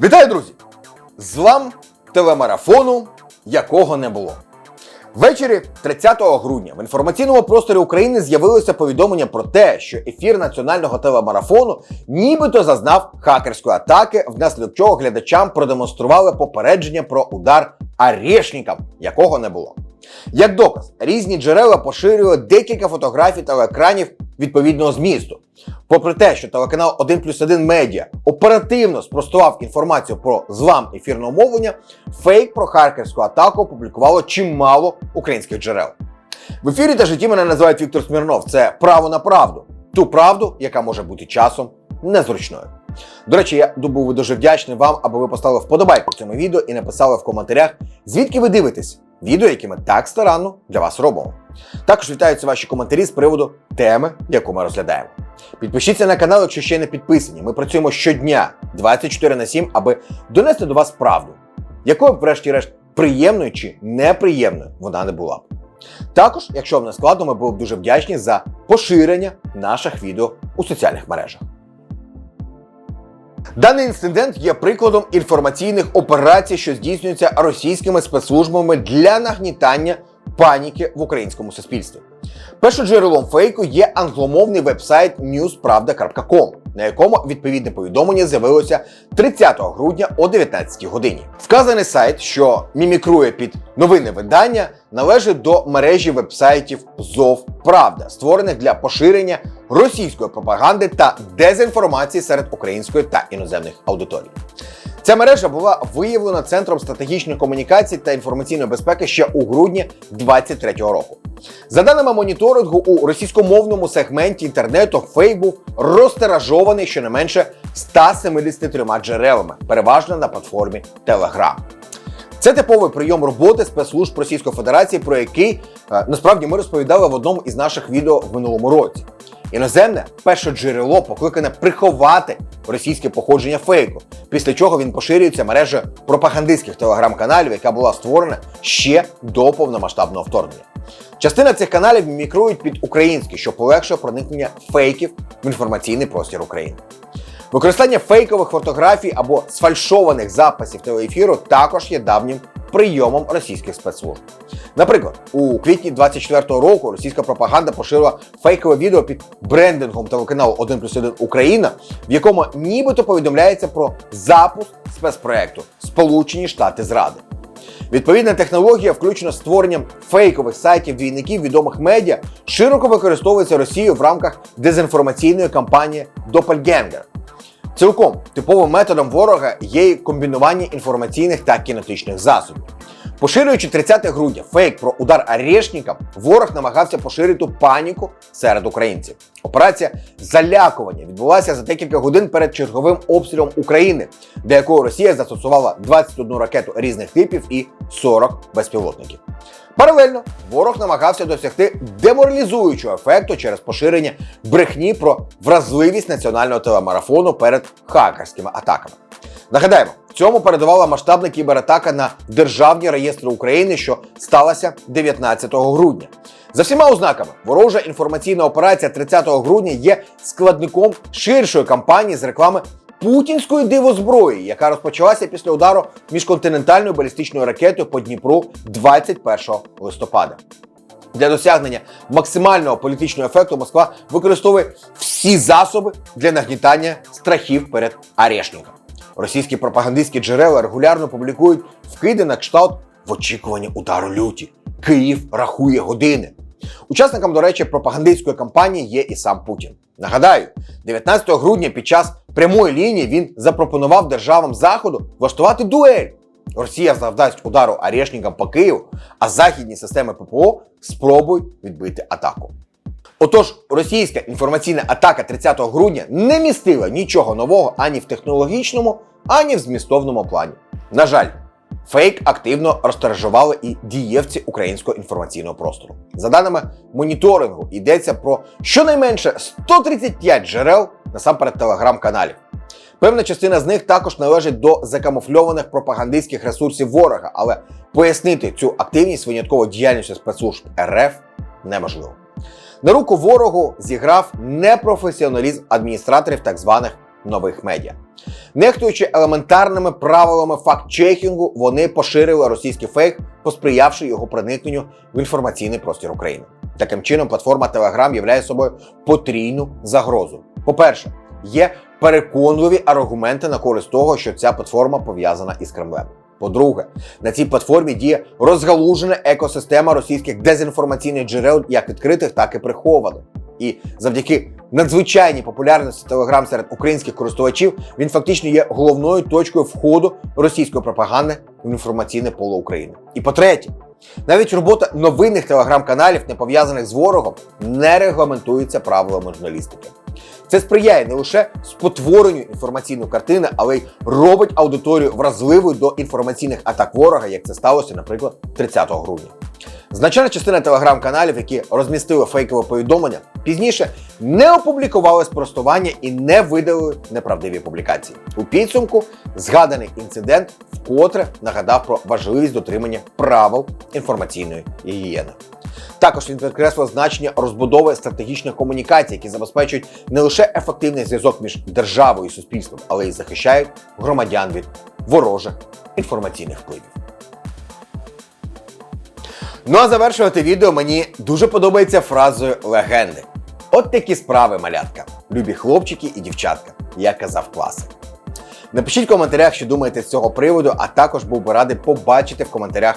Вітаю, друзі! Злам телемарафону, якого не було. Ввечері 30 грудня в інформаційному просторі України з'явилося повідомлення про те, що ефір національного телемарафону нібито зазнав хакерської атаки, внаслідок чого глядачам продемонстрували попередження про удар Арешнікам, якого не було. Як доказ, різні джерела поширювали декілька фотографій телеекранів відповідного змісту. Попри те, що телеканал 1 плюс 1 медіа оперативно спростував інформацію про злам ефірного мовлення, фейк про хакерську атаку опублікувало чимало українських джерел. В ефірі та житті мене називають Віктор Смірнов. Це право на правду. Ту правду, яка може бути часом незручною. До речі, я був дуже вдячний вам, аби ви поставили вподобайку цьому відео і написали в коментарях, звідки ви дивитесь відео, які ми так старанно для вас робимо. Також вітаються ваші коментарі з приводу теми, яку ми розглядаємо. Підпишіться на канал, якщо ще не підписані. Ми працюємо щодня 24 на 7, аби донести до вас правду, якою б, врешті-решт, приємною чи неприємною вона не була б. Також, якщо вам не складно, ми були б дуже вдячні за поширення наших відео у соціальних мережах. Даний інцидент є прикладом інформаційних операцій, що здійснюються російськими спецслужбами для нагнітання паніки в українському суспільстві. Першоджерелом фейку є англомовний вебсайт newspravda.com, на якому відповідне повідомлення з'явилося 30 грудня о 19 годині. Вказаний сайт, що мімікрує під новинне видання, належить до мережі вебсайтів ЗОВ Правда, створених для поширення російської пропаганди та дезінформації серед української та іноземних аудиторій. Ця мережа була виявлена Центром стратегічної комунікації та інформаційної безпеки ще у грудні 2023 року. За даними моніторингу, у російськомовному сегменті інтернету фейк був розтиражований щонайменше 173 джерелами, переважно на платформі Telegram. Це типовий прийом роботи спецслужб Російської Федерації, про який е, насправді ми розповідали в одному із наших відео в минулому році. Іноземне перше джерело покликане приховати російське походження фейку, після чого він поширюється мережею пропагандистських телеграм-каналів, яка була створена ще до повномасштабного вторгнення. Частина цих каналів мімікрують під українські, що полегшує проникнення фейків в інформаційний простір України. Використання фейкових фотографій або сфальшованих записів телеефіру також є давнім прийомом російських спецслужб. Наприклад, у квітні 24-го року російська пропаганда поширила фейкове відео під брендингом телеканалу 1 плюс 1 Україна, в якому нібито повідомляється про запуск спецпроекту Сполучені Штати Зради. Відповідна технологія, включно з створенням фейкових сайтів двійників відомих медіа, широко використовується Росією в рамках дезінформаційної кампанії Допельгенгер. Цілком типовим методом ворога є комбінування інформаційних та кінетичних засобів. Поширюючи 30 грудня фейк про удар Арешнікам, ворог намагався поширити паніку серед українців. Операція залякування відбулася за декілька годин перед черговим обстрілом України, для якого Росія застосувала 21 ракету різних типів і 40 безпілотників. Паралельно ворог намагався досягти деморалізуючого ефекту через поширення брехні про вразливість національного телемарафону перед хакерськими атаками. Нагадаємо, цьому передавала масштабна кібератака на державні реєстри України, що сталася 19 грудня. За всіма ознаками, ворожа інформаційна операція 30 грудня є складником ширшої кампанії з реклами путінської дивозброї, яка розпочалася після удару міжконтинентальною балістичною ракетою по Дніпру 21 листопада. Для досягнення максимального політичного ефекту Москва використовує всі засоби для нагнітання страхів перед Арешником. Російські пропагандистські джерела регулярно публікують вкиди на кшталт в очікуванні удару люті. Київ рахує години. Учасником, до речі, пропагандистської кампанії є і сам Путін. Нагадаю, 19 грудня під час прямої лінії він запропонував державам Заходу влаштувати дуель. Росія завдасть удару Арешникам по Києву, а західні системи ППО спробують відбити атаку. Отож, російська інформаційна атака 30 грудня не містила нічого нового ані в технологічному, ані в змістовному плані. На жаль, фейк активно розтиражували і дієвці українського інформаційного простору. За даними моніторингу, йдеться про щонайменше 135 джерел насамперед телеграм-каналів. Певна частина з них також належить до закамуфльованих пропагандистських ресурсів ворога, але пояснити цю активність винятково діяльністю спецслужб РФ неможливо. На руку ворогу зіграв непрофесіоналізм адміністраторів так званих нових медіа. Нехтуючи елементарними правилами факт-чекінгу, вони поширили російський фейк, посприявши його проникненню в інформаційний простір України. Таким чином, платформа Telegram являє собою потрійну загрозу. По-перше, є переконливі аргументи на користь того, що ця платформа пов'язана із Кремлем. По-друге, на цій платформі діє розгалужена екосистема російських дезінформаційних джерел, як відкритих, так і прихованих. І завдяки надзвичайній популярності Telegram серед українських користувачів він фактично є головною точкою входу російської пропаганди в інформаційне поле України. І по-третє, навіть робота новинних телеграм-каналів, не пов'язаних з ворогом, не регламентується правилами журналістики. Це сприяє не лише спотворенню інформаційної картини, але й робить аудиторію вразливою до інформаційних атак ворога, як це сталося, наприклад, 30 грудня. Значна частина телеграм-каналів, які розмістили фейкове повідомлення, пізніше не опублікували спростування і не видалили неправдиві публікації. У підсумку згаданий інцидент вкотре нагадав про важливість дотримання правил інформаційної гігієни. Також він підкреслив значення розбудови стратегічних комунікацій, які забезпечують не лише ефективний зв'язок між державою і суспільством, але й захищають громадян від ворожих інформаційних впливів. Ну а завершувати відео мені дуже подобається фразою легенди. От такі справи, малятка, любі хлопчики і дівчатка, як казав класик. Напишіть в коментарях, що думаєте з цього приводу, а також був би радий побачити в коментарях